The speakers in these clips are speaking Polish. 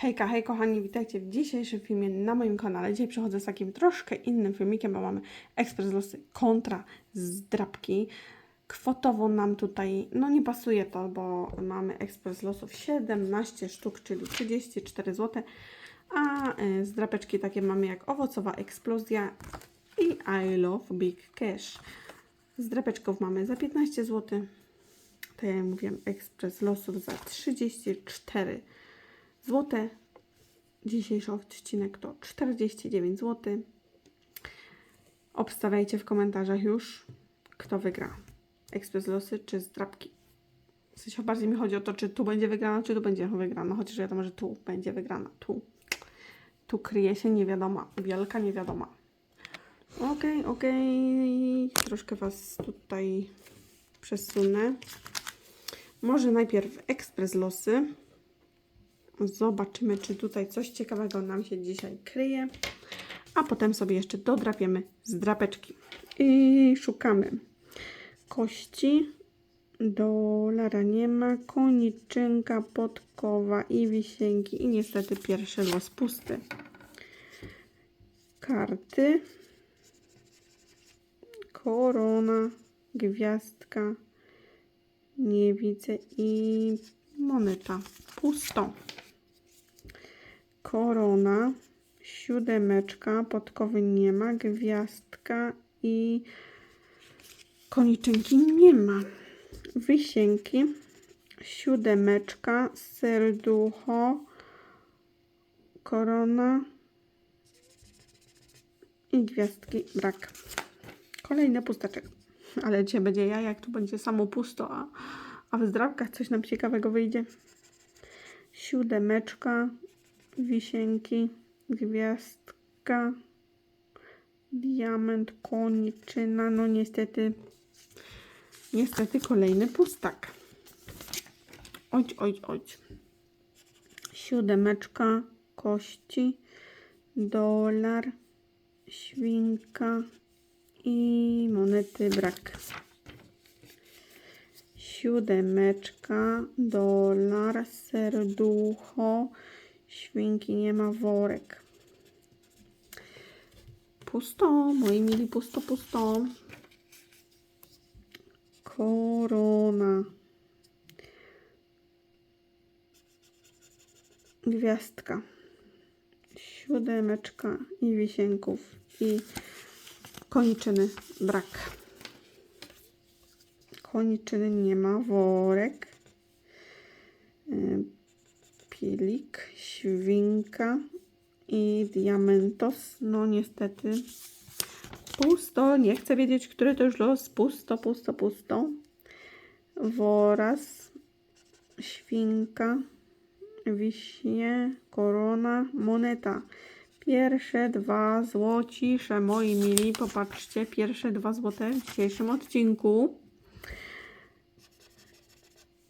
Hejka, hej kochani, witajcie w dzisiejszym filmie na moim kanale. Dzisiaj przychodzę z takim troszkę innym filmikiem, bo mamy ekspres losy kontra zdrabki. Kwotowo nam tutaj, no nie pasuje to, bo mamy ekspres losów 17 sztuk, czyli 34 zł, a y, zdrapeczki takie mamy jak owocowa eksplozja i I love big cash. Zdrapeczków mamy za 15 zł, to ja mówiłam ekspres losów za 34 zł. Dzisiejszy odcinek to 49 zł. Obstawiajcie w komentarzach już, kto wygra. Ekspres losy czy zdrabki. W sensie bardziej mi chodzi o to, czy tu będzie wygrana, czy tu będzie wygrana. Chociaż wiadomo, że tu będzie wygrana. Tu. Tu kryje się niewiadoma. Wielka niewiadoma. Okej, okej. Troszkę Was tutaj przesunę. Może najpierw ekspres losy. Zobaczymy, czy tutaj coś ciekawego nam się dzisiaj kryje. A potem sobie jeszcze dodrapiemy z drapeczki. I szukamy kości. Dolara nie ma. Koniczynka, podkowa i wisienki. I niestety pierwszy los pusty. Karty. Korona, gwiazdka. Nie widzę i moneta. Pusto korona, siódemeczka, podkowy nie ma, gwiazdka i koniczynki nie ma. Wysienki, siódemeczka, serducho, korona i gwiazdki brak. Kolejny pustaczek. Ale dzisiaj będzie ja, jak tu będzie samo pusto, a, a w zdrawkach coś nam ciekawego wyjdzie. Siódemeczka, wisienki, gwiazdka, diament, koniczyna, no niestety, niestety kolejny pustak. Oj, oj, oj. Siódemeczka, kości, dolar, świnka i monety brak. Siódemeczka, dolar, serducho, Świnki nie ma worek. Pusto, moi mili, pusto, pusto. Korona. Gwiazdka. Siódemeczka i wisienków. I koniczyny brak. Koniczyny nie ma. Worek. Pilik, świnka i diamentos. No niestety pusto. Nie chcę wiedzieć, który to już los. Pusto, pusto, pusto. Woraz, świnka, wiśnie, korona, moneta. Pierwsze dwa złocisze, moi mili. Popatrzcie, pierwsze dwa złote w dzisiejszym odcinku.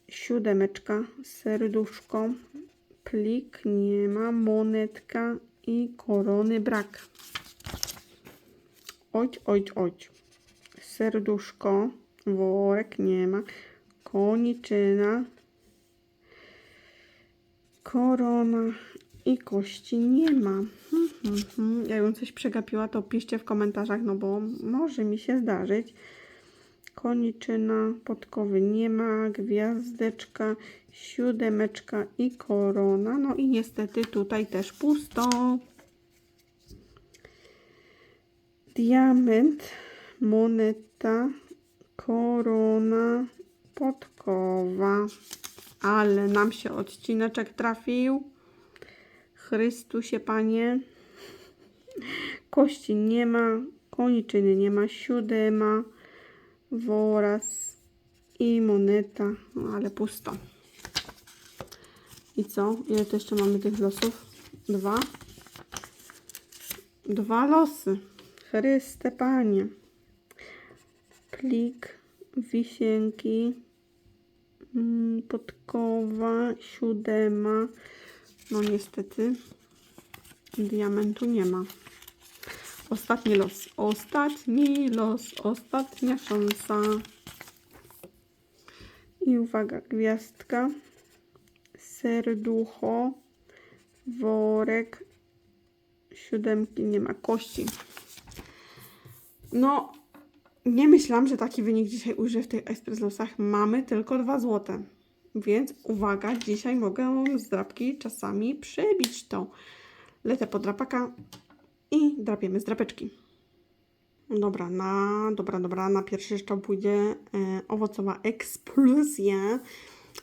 Siódemeczka, serduszko, plik nie ma, monetka i korony brak. Oj, oj, oj. Serduszko, worek nie ma, koniczyna, korona i kości nie ma. Hmm, hmm, hmm. Coś przegapiła, to piszcie w komentarzach, no bo może mi się zdarzyć. Koniczyna, podkowy nie ma, gwiazdeczka, siódemeczka i korona. No i niestety tutaj też pusto. Diament, moneta, korona, podkowa. Ale nam się odcineczek trafił. Chrystusie Panie. Kości nie ma, koniczyny nie ma, siódema woraz i moneta, no ale pusto. I co? Ile to jeszcze mamy tych losów? Dwa. Dwa losy. Chryste Panie. Plik, wisienki, mm, podkowa, siódema. No niestety diamentu nie ma. Ostatni los. Ostatni los. Ostatnia szansa. I uwaga, gwiazdka, serducho, worek siódemki, nie ma kości. No, nie myślałam, że taki wynik dzisiaj ujrzę w tych Express Losach. Mamy tylko 2 złote. Więc uwaga, dzisiaj mogę z drapki czasami przebić to. Lecę po drapaka i drapiemy z drapeczki. Dobra, na, dobra, dobra, na pierwszy strzał pójdzie e, owocowa eksplozja,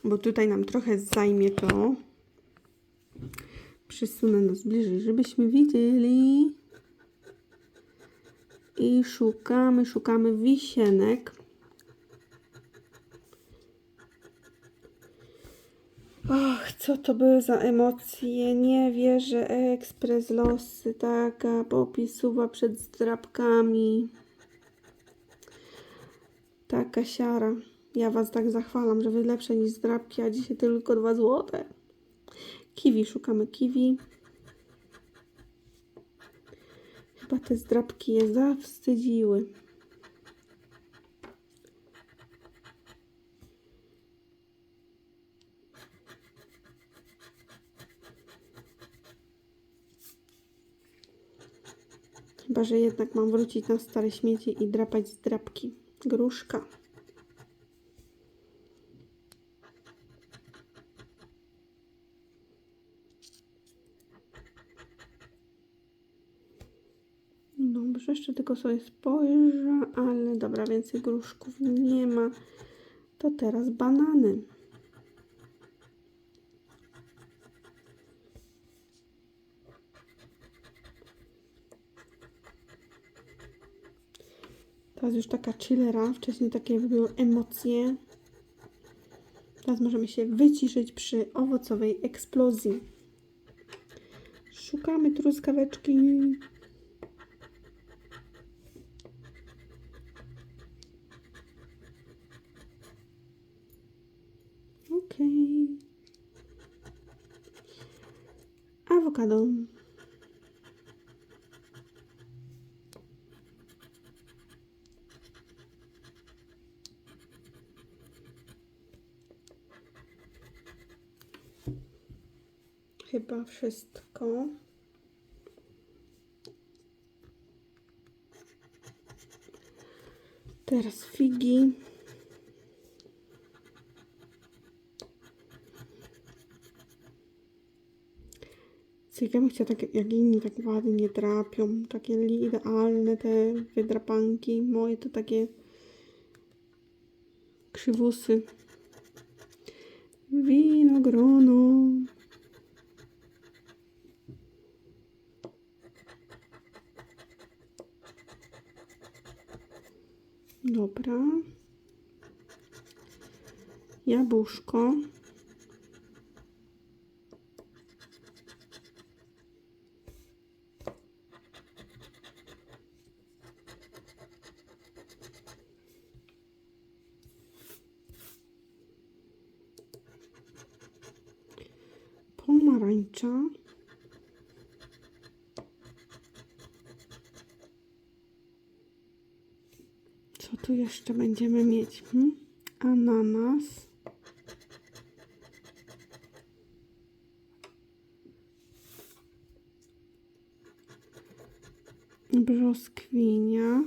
bo tutaj nam trochę zajmie to. Przysunę nas bliżej, żebyśmy widzieli. I szukamy, szukamy wisienek. Och, co to były za emocje? Nie wierzę. Ekspres losy, taka popisuwa przed zdrabkami. Taka siara. Ja was tak zachwalam, że wy lepsze niż zdrabki, a dzisiaj tylko dwa złote. Kiwi, szukamy kiwi. Chyba te zdrabki je zawstydziły. Chyba, że jednak mam wrócić na stare śmieci i drapać z drapki. Gruszka. Dobrze, jeszcze tylko sobie spojrzę, ale dobra, więcej gruszków nie ma. To teraz banany. Teraz już taka chillera, wcześniej takie były emocje. Teraz możemy się wyciszyć przy owocowej eksplozji. Szukamy truskaweczki. Okej. Awokado. Chyba wszystko. Teraz figi. Ja bym chciała tak jak inni tak ładnie drapią. Takie idealne te wydrapanki. Moje to takie krzywusy. Winogrono. Dobra. Jabłuszko. Pomarańcza. Co tu jeszcze będziemy mieć? Hmm? Ananas. Brzoskwinia.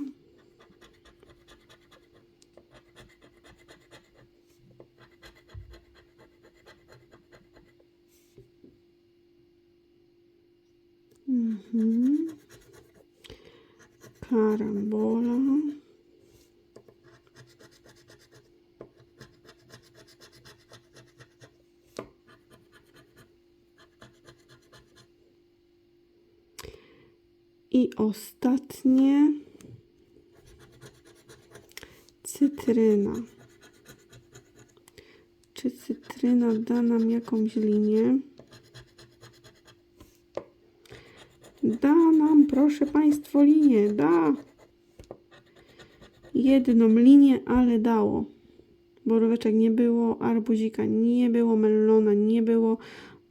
Mhm. Karambola. I ostatnie cytryna. Czy cytryna da nam jakąś linię? Da nam, proszę Państwo, linię. Da. Jedną linię, ale dało. Boróweczek nie było, arbuzika nie było, melona nie było,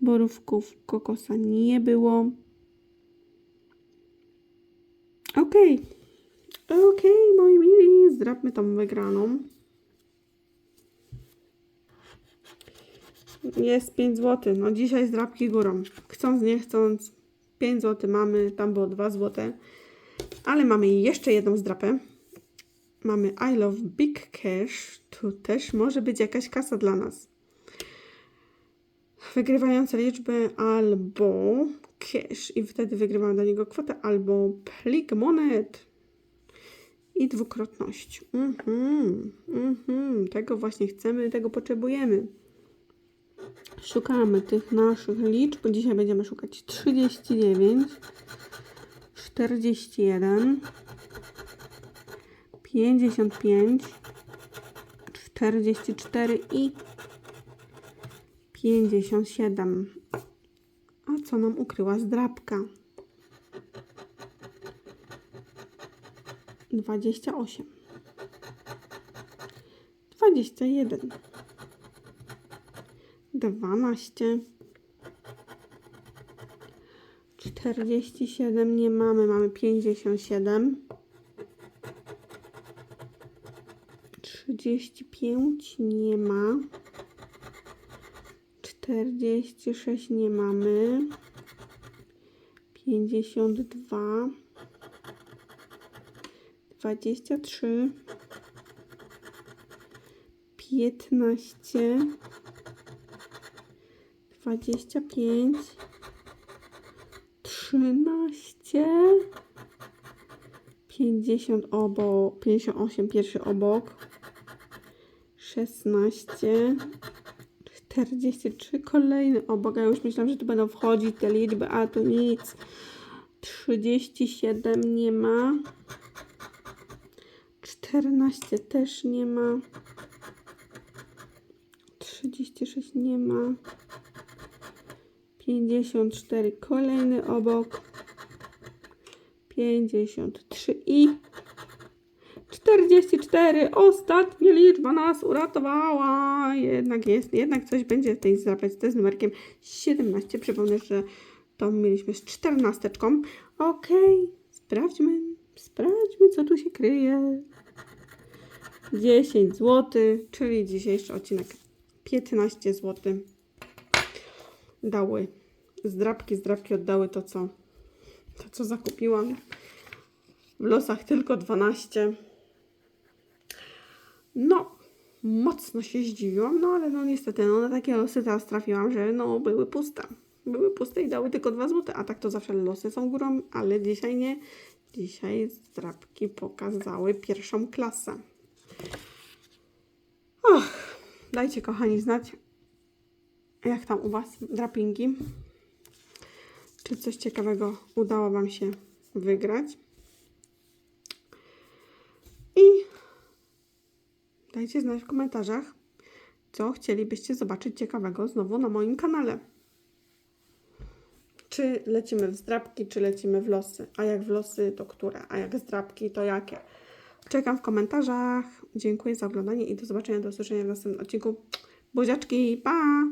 borówków, kokosa nie było. Okej. Okej, moi mili, zdrabmy tą wygraną. Jest 5 zł. No dzisiaj zdrabki górą. Chcąc, nie chcąc. 5 zł mamy. Tam było 2 zł. Ale mamy jeszcze jedną zdrapę. Mamy I love big cash. Tu też może być jakaś kasa dla nas. Wygrywające liczby albo cash i wtedy wygrywamy do niego kwotę albo plik monet i dwukrotność. Mhm, mhm. Tego właśnie chcemy, tego potrzebujemy. Szukamy tych naszych liczb. Dzisiaj będziemy szukać 39, 41, 55, 44 i 57. Co nam ukryła zdrabka? 28. 21. 12. 47 nie mamy, mamy 57. 35 nie ma. 46 nie mamy. 52. 23. 15. 25. 13. 50 obok, 58 pierwszy obok. 16. 43 kolejny obok. Ja już myślałam, że tu będą wchodzić te liczby, a tu nic. 37 nie ma. 14 też nie ma. 36 nie ma. 54 kolejny obok. 53 i 44. Ostatnia liczba nas uratowała. Jednak jest, jednak coś będzie tej zdrapce z numerkiem 17. Przypomnę, że to mieliśmy z 14. Okej, sprawdźmy, sprawdźmy, co tu się kryje. 10 zł, czyli dzisiejszy odcinek 15 zł. Dały zdrabki, zdrabki oddały to, co, to, co zakupiłam. W losach tylko 12. No, mocno się zdziwiłam, no ale no niestety, no na takie losy teraz trafiłam, że no były puste. Były puste i dały tylko 2 zł, a tak to zawsze losy są górą, ale dzisiaj nie. Dzisiaj zdrabki pokazały pierwszą klasę. Och, dajcie kochani znać, jak tam u Was drapingi. Czy coś ciekawego udało Wam się wygrać? I dajcie znać w komentarzach, co chcielibyście zobaczyć ciekawego znowu na moim kanale. Czy lecimy w zdrabki, czy lecimy w losy? A jak w losy, to które? A jak zdrabki, to jakie? Czekam w komentarzach. Dziękuję za oglądanie i do zobaczenia, do usłyszenia w następnym odcinku. Buziaczki, pa!